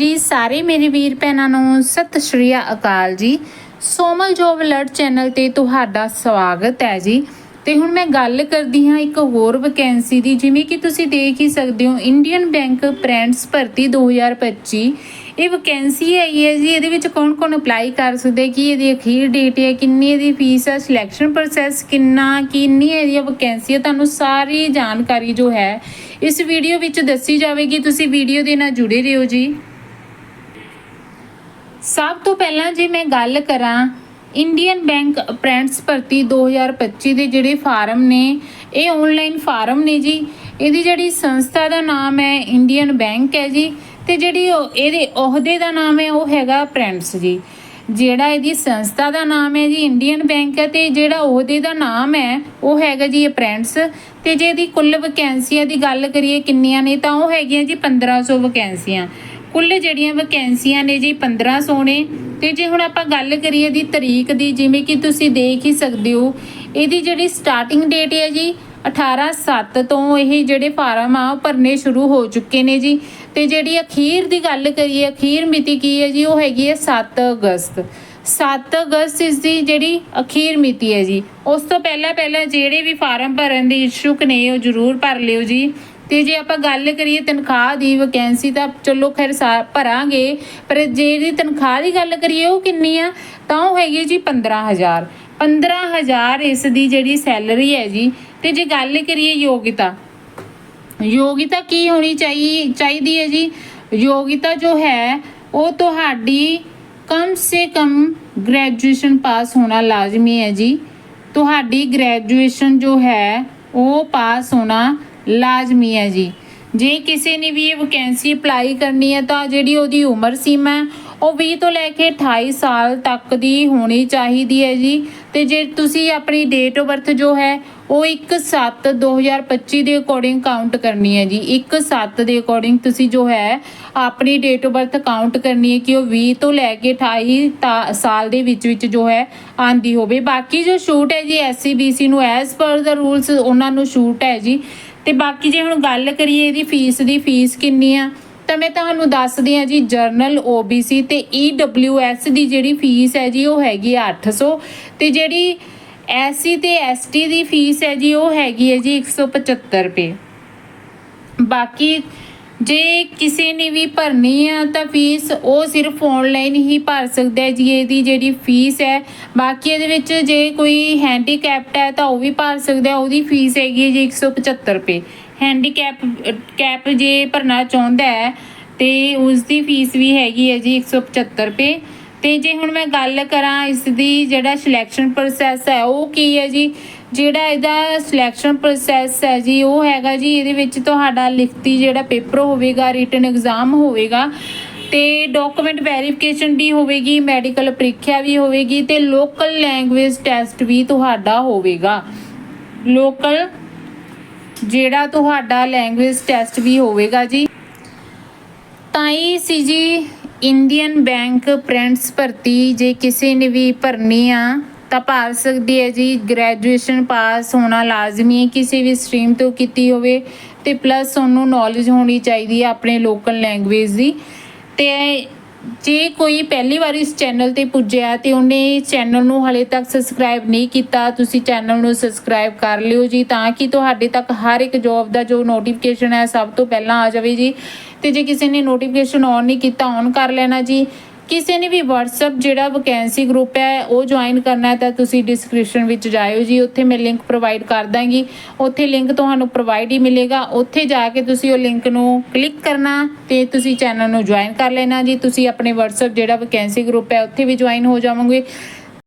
ਜੀ, ਸਾਰੇ ਮੇਰੇ ਵੀਰ ਭੈਣਾਂ ਨੂੰ ਸਤਿ ਸ਼੍ਰੀ ਅਕਾਲ ਜੀ। ਸੋਮਲ ਜੋਬ ਅਲਰਟ ਚੈਨਲ ਤੇ ਤੁਹਾਡਾ ਸਵਾਗਤ ਹੈ ਜੀ। ਤੇ ਹੁਣ ਮੈਂ ਗੱਲ ਕਰਦੀ ਹਾਂ ਇੱਕ ਹੋਰ ਵੈਕੈਂਸੀ ਦੀ, ਜਿਵੇਂ ਕਿ ਤੁਸੀਂ ਦੇਖ ਹੀ ਸਕਦੇ ਹੋ ਇੰਡੀਅਨ ਬੈਂਕ ਅਪ੍ਰੈਂਟਸ ਭਰਤੀ 2025 ਇਹ ਵੈਕੈਂਸੀ ਆਈ ਹੈ ਜੀ ਇਹਦੇ ਵਿੱਚ ਕੌਣ ਕੌਣ ਅਪਲਾਈ ਕਰ ਸਕਦੇ, ਕੀ ਇਹਦੀ ਅਖੀਰ ਡੇਟ ਹੈ, ਕਿੰਨੀ ਇਹਦੀ ਫੀਸ ਹੈ ਸਿਲੈਕਸ਼ਨ ਪ੍ਰੋਸੈਸ ਕਿੰਨਾ, ਕਿੰਨੀ ਇਹਦੀ ਵੈਕੈਂਸੀ ਹੈ, ਤੁਹਾਨੂੰ ਸਾਰੀ ਜਾਣਕਾਰੀ ਜੋ ਹੈ, ਇਸ ਵੀਡੀਓ ਵਿੱਚ ਦੱਸੀ ਜਾਵੇਗੀ। ਤੁਸੀਂ ਵੀਡੀਓ ਦੇ ਨਾਲ ਜੁੜੇ ਰਹੋ ਜੀ। ਸਭ ਤੋਂ ਪਹਿਲਾਂ ਜੇ ਮੈਂ ਗੱਲ ਕਰਾਂ ਇੰਡੀਅਨ ਬੈਂਕ ਅਪ੍ਰੈਂਟਸ ਭਰਤੀ 2025 ਦੇ ਜਿਹੜੇ ਫਾਰਮ ਨੇ, ਇਹ ਆਨਲਾਈਨ ਫਾਰਮ ਨੇ ਜੀ। ਇਹਦੀ ਜਿਹੜੀ ਸੰਸਥਾ ਦਾ ਨਾਮ ਹੈ ਇੰਡੀਅਨ ਬੈਂਕ ਹੈ ਜੀ ਤੇ ਜਿਹੜੀ ਉਹ- ਇਹਦੇ ਅਹੁਦੇ ਦਾ ਨਾਮ ਹੈ, ਉਹ ਹੈਗਾ ਅਪ੍ਰੈਂਟਸ ਜੀ। ਜਿਹੜਾ ਇਹਦੀ ਸੰਸਥਾ ਦਾ ਨਾਮ ਹੈ ਜੀ ਇੰਡੀਅਨ ਬੈਂਕ ਹੈ ਤੇ ਜਿਹੜਾ ਉਹਦੇ ਦਾ ਨਾਮ ਹੈ, ਉਹ ਹੈਗਾ ਜੀ ਅਪ੍ਰੈਂਟਸ ਤੇ ਜੇ ਇਹਦੀ ਕੁੱਲ ਵੈਕੈਂਸੀਆਂ ਦੀ ਗੱਲ ਕਰੀਏ ਕਿੰਨੀਆਂ ਨੇ, ਤਾਂ ਉਹ ਹੈਗੀਆਂ ਜੀ 1500 ਵੈਕੈਂਸੀਆਂ ਕੁੱਲ ਜਿਹੜੀਆਂ ਵੈਕੈਂਸੀਆਂ ਨੇ ਜੀ 1500 ਨੇ। ਤੇ ਜੇ ਹੁਣ ਆਪਾਂ ਗੱਲ ਕਰੀਏ ਦੀ ਤਰੀਕ ਦੀ, ਜਿਵੇਂ ਕਿ ਤੁਸੀਂ ਦੇਖ ਹੀ ਸਕਦੇ ਹੋ, ਇਹਦੀ ਜਿਹੜੀ ਸਟਾਰਟਿੰਗ ਡੇਟ ਹੈ ਜੀ 18/7 ਤੋਂ ਇਹ ਜਿਹੜੇ ਫਾਰਮ ਆ, ਉਹ ਭਰਨੇ ਸ਼ੁਰੂ ਹੋ ਚੁੱਕੇ ਨੇ ਜੀ। ਤੇ ਜਿਹੜੀ ਅਖੀਰ ਦੀ ਗੱਲ ਕਰੀਏ, ਅਖੀਰ ਮਿਤੀ ਕੀ ਹੈ ਜੀ, ਉਹ ਹੈਗੀ ਹੈ 7 ਅਗਸਤ। 7 ਅਗਸਤ ਇਸ ਦੀ ਜਿਹੜੀ ਅਖੀਰ ਮਿਤੀ ਹੈ ਜੀ। ਉਸ ਤੋਂ ਪਹਿਲਾਂ ਪਹਿਲਾਂ ਜਿਹੜੇ ਵੀ ਫਾਰਮ ਭਰਨ ਦੇ ਇਛੁਕ ਨੇ, ਉਹ ਜ਼ਰੂਰ ਭਰ ਲਿਓ ਜੀ। ਤੇ ਜੇ ਆਪਾਂ ਗੱਲ ਕਰੀਏ ਤਨਖਾਹ ਦੀ ਵੈਕੈਂਸੀ ਤਾਂ ਚਲੋ ਖੈਰ ਸਾ- ਭਰਾਂਗੇ, ਪਰ ਜੇ ਤਨਖਾਹ ਦੀ ਗੱਲ ਕਰੀਏ, ਉਹ ਕਿੰਨੀ ਆ? ਤਾਂ ਉਹ ਹੈਗੀ ਜੀ 15000 15000 ਇਸ ਦੀ ਜਿਹੜੀ ਸੈਲਰੀ ਹੈ ਜੀ, ਤੇ ਜੇ ਗੱਲ ਕਰੀਏ ਯੋਗਿਤਾ ਯੋਗਿਤਾ ਕੀ ਹੋਣੀ ਚਾਹੀਦੀ ਚਾਹੀਦੀ ਹੈ ਜੀ? ਯੋਗਿਤਾ ਜੋ ਹੈ, ਉਹ ਤੁਹਾਡੀ ਕਮ ਸੇ ਕਮ ਗ੍ਰੈਜੂਏਸ਼ਨ ਪਾਸ ਹੋਣਾ ਲਾਜ਼ਮੀ ਹੈ ਜੀ। ਤੁਹਾਡੀ ਗ੍ਰੈਜੂਏਸ਼ਨ ਜੋ ਹੈ, ਉਹ ਪਾਸ ਹੋਣਾ ਲਾਜ਼ਮੀ ਹੈ ਜੀ। ਜੇ ਕਿਸੇ ਨੇ ਵੀ ਇਹ ਵੈਕੈਂਸੀ ਅਪਲਾਈ ਕਰਨੀ ਹੈ, ਤਾਂ ਜਿਹੜੀ ਉਹਦੀ ਉਮਰ ਸੀਮਾ ਹੈ, ਉਹ 20 ਤੋਂ ਲੈ ਕੇ 28 ਸਾਲ ਤੱਕ ਦੀ ਹੋਣੀ ਚਾਹੀਦੀ ਹੈ ਜੀ। ਤੇ ਜੇ ਤੁਸੀਂ ਆਪਣੀ ਡੇਟ ਆਫ ਬਰਥ ਜੋ ਹੈ, ਉਹ 1/7/2025 ਦੇ ਅਕੋਰਡਿੰਗ ਕਾਊਂਟ ਕਰਨੀ ਹੈ ਜੀ। 1/7 ਦੇ ਅਕੋਰਡਿੰਗ ਤੁਸੀਂ ਜੋ ਹੈ, ਆਪਣੀ ਡੇਟ ਆਫ ਬਰਥ ਕਾਊਂਟ ਕਰਨੀ ਹੈ ਕਿ ਉਹ 20 ਤੋਂ ਲੈ ਕੇ 28 ਤਾ- ਸਾਲ ਦੇ ਵਿੱਚ ਵਿੱਚ ਜੋ ਹੈ, ਆਂਦੀ ਹੋਵੇ। ਬਾਕੀ ਜੋ ਛੂਟ ਹੈ ਜੀ ਐਸਸੀ ਬੀਸੀ ਨੂੰ ਐਸ ਪਰ ਦਾ ਰੂਲਸ ਉਹਨਾਂ ਨੂੰ ਛੂਟ ਹੈ ਜੀ। ਤੇ ਬਾਕੀ ਜੇ ਹੁਣ ਗੱਲ ਕਰੀਏ ਇਹਦੀ ਫੀਸ ਦੀ, ਫੀਸ ਕਿੰਨੀ ਆ? ਤਾਂ ਮੈਂ ਤੁਹਾਨੂੰ ਦੱਸਦੀ ਆ ਜੀ, ਜਰਨਲ OBC ਤੇ EWS ਦੀ ਜਿਹੜੀ ਫੀਸ ਹੈ ਜੀ, ਉਹ ਹੈਗੀ ਆ 800 ਤੇ ਜਿਹੜੀ SC ਤੇ ST ਦੀ ਫੀਸ ਹੈ ਜੀ, ਉਹ ਹੈਗੀ ਹੈ ਜੀ 175 ਰੁਪਏ। ਬਾਕੀ ਜੇ ਕਿਸੇ ਨੇ ਵੀ ਭਰਨੀ ਆ ਤਾਂ ਫੀਸ ਉਹ ਸਿਰਫ ਆਨਲਾਈਨ ਹੀ ਭਰ ਸਕਦਾ ਹੈ ਜੀ, ਇਹਦੀ ਜਿਹੜੀ ਫੀਸ ਹੈ। ਬਾਕੀ ਇਹਦੇ ਵਿੱਚ ਜੇ ਕੋਈ ਹੈਂਡੀਕੈਪਟ ਹੈ ਤਾਂ ਉਹ ਵੀ ਭਰ ਸਕਦਾ ਉਹਦੀ ਫੀਸ ਹੈਗੀ ਹੈ ਜੀ 175 ਰੁਪਏ। ਹੈਂਡੀਕੈਪ ਕੈਪ ਜੇ ਭਰਨਾ ਚਾਹੁੰਦਾ ਹੈ ਤੇ ਉਸ ਦੀ ਫੀਸ ਵੀ ਹੈਗੀ ਹੈ ਜੀ 175 ਰੁਪਏ। ਤੇ ਜੇ ਹੁਣ ਮੈਂ ਗੱਲ ਕਰਾਂ ਇਸ ਦੀ ਜਿਹੜਾ ਸਿਲੈਕਸ਼ਨ ਪ੍ਰੋਸੈਸ ਹੈ, ਉਹ ਕੀ ਹੈ ਜੀ? ਜਿਹੜਾ ਇਹਦਾ ਸਿਲੈਕਸ਼ਨ ਪ੍ਰੋਸੈਸ ਹੈ ਜੀ, ਉਹ ਹੈਗਾ ਜੀ, ਇਹਦੇ ਵਿੱਚ ਤੁਹਾਡਾ ਲਿਖਤੀ ਜਿਹੜਾ ਪੇਪਰ ਹੋਵੇਗਾ ਰਿਟਨ ਐਗਜ਼ਾਮ ਹੋਵੇਗਾ ਤੇ ਡਾਕੂਮੈਂਟ ਵੈਰੀਫਿਕੇਸ਼ਨ ਵੀ ਹੋਵੇਗੀ ਮੈਡੀਕਲ ਪ੍ਰੀਖਿਆ ਵੀ ਹੋਵੇਗੀ ਤੇ ਲੋਕਲ ਲੈਂਗੁਏਜ ਟੈਸਟ ਵੀ ਤੁਹਾਡਾ ਹੋਵੇਗਾ। ਲੋਕਲ ਜਿਹੜਾ ਤੁਹਾਡਾ ਲੈਂਗੁਏਜ ਟੈਸਟ ਵੀ ਹੋਵੇਗਾ ਜੀ। ਤਾਂ ਇਹ ਸੀ ਜੀ ਇੰਡੀਅਨ ਬੈਂਕ ਅਪ੍ਰੈਂਟਸ ਭਰਤੀ, ਜੇ ਕਿਸੇ ਨੇ ਵੀ ਭਰਨੀ ਆ, ਤਾਂ ਭਰ ਸਕਦੀ ਹੈ ਜੀ। ਗ੍ਰੈਜੂਏਸ਼ਨ ਪਾਸ ਹੋਣਾ ਲਾਜ਼ਮੀ ਹੈ, ਕਿਸੇ ਵੀ ਸਟਰੀਮ ਤੋਂ ਕੀਤੀ ਹੋਵੇ। ਤੇ ਪਲੱਸ ਉਹਨੂੰ ਨੌਲੇਜ ਹੋਣੀ ਚਾਹੀਦੀ ਹੈ ਆਪਣੇ ਲੋਕਲ ਲੈਂਗੁਏਜ ਦੀ। ਤੇ ਜੇ ਕੋਈ ਪਹਿਲੀ ਵਾਰ ਇਸ ਚੈਨਲ ਤੇ ਪੁੱਜਿਆ ਤੇ ਉਹਨੇ ਚੈਨਲ ਨੂੰ ਹਲੇ ਤੱਕ ਸਬਸਕ੍ਰਾਈਬ ਨਹੀਂ ਕੀਤਾ, ਤੁਸੀਂ ਚੈਨਲ ਨੂੰ ਸਬਸਕ੍ਰਾਈਬ ਕਰ ਲਿਓ ਜੀ ਤਾਂ ਕਿ ਤੁਹਾਡੇ ਤੱਕ ਹਰ ਇੱਕ ਜੌਬ ਦਾ ਜੋ ਨੋਟੀਫਿਕੇਸ਼ਨ ਹੈ ਸਭ ਤੋਂ ਪਹਿਲਾਂ ਆ ਜਾਵੇ ਜੀ। ਤੇ ਜੇ ਕਿਸੇ ਨੇ ਨੋਟੀਫਿਕੇਸ਼ਨ ਔਨ ਨਹੀਂ ਕੀਤਾ ਔਨ ਕਰ ਲੈਣਾ ਜੀ। ਕਿਸੇ ਨੇ ਵੀ WhatsApp ਜਿਹੜਾ ਵੈਕੈਂਸੀ ਗਰੁੱਪ ਹੈ, ਉਹ ਜੁਆਇਨ ਕਰਨਾ ਹੈ, ਤਾਂ ਤੁਸੀਂ ਡਿਸਕ੍ਰਿਪਸ਼ਨ ਵਿੱਚ ਜਾਇਓ ਜੀ। ਉੱਥੇ ਮੈਂ ਲਿੰਕ ਪ੍ਰੋਵਾਈਡ ਕਰ ਦਾਂਗੀ। ਉੱਥੇ ਲਿੰਕ ਤੁਹਾਨੂੰ ਪ੍ਰੋਵਾਈਡ ਹੀ ਮਿਲੇਗਾ। ਉੱਥੇ ਜਾ ਕੇ ਤੁਸੀਂ ਉਹ ਲਿੰਕ ਨੂੰ ਕਲਿੱਕ ਕਰਨਾ ਤੇ ਤੁਸੀਂ ਚੈਨਲ ਨੂੰ ਜੁਆਇਨ ਕਰ ਲੈਣਾ ਜੀ। ਤੁਸੀਂ ਆਪਣੇ WhatsApp ਜਿਹੜਾ ਵੈਕੈਂਸੀ ਗਰੁੱਪ ਹੈ, ਉੱਥੇ ਵੀ ਜੁਆਇਨ ਹੋ ਜਾਵੋਗੇ।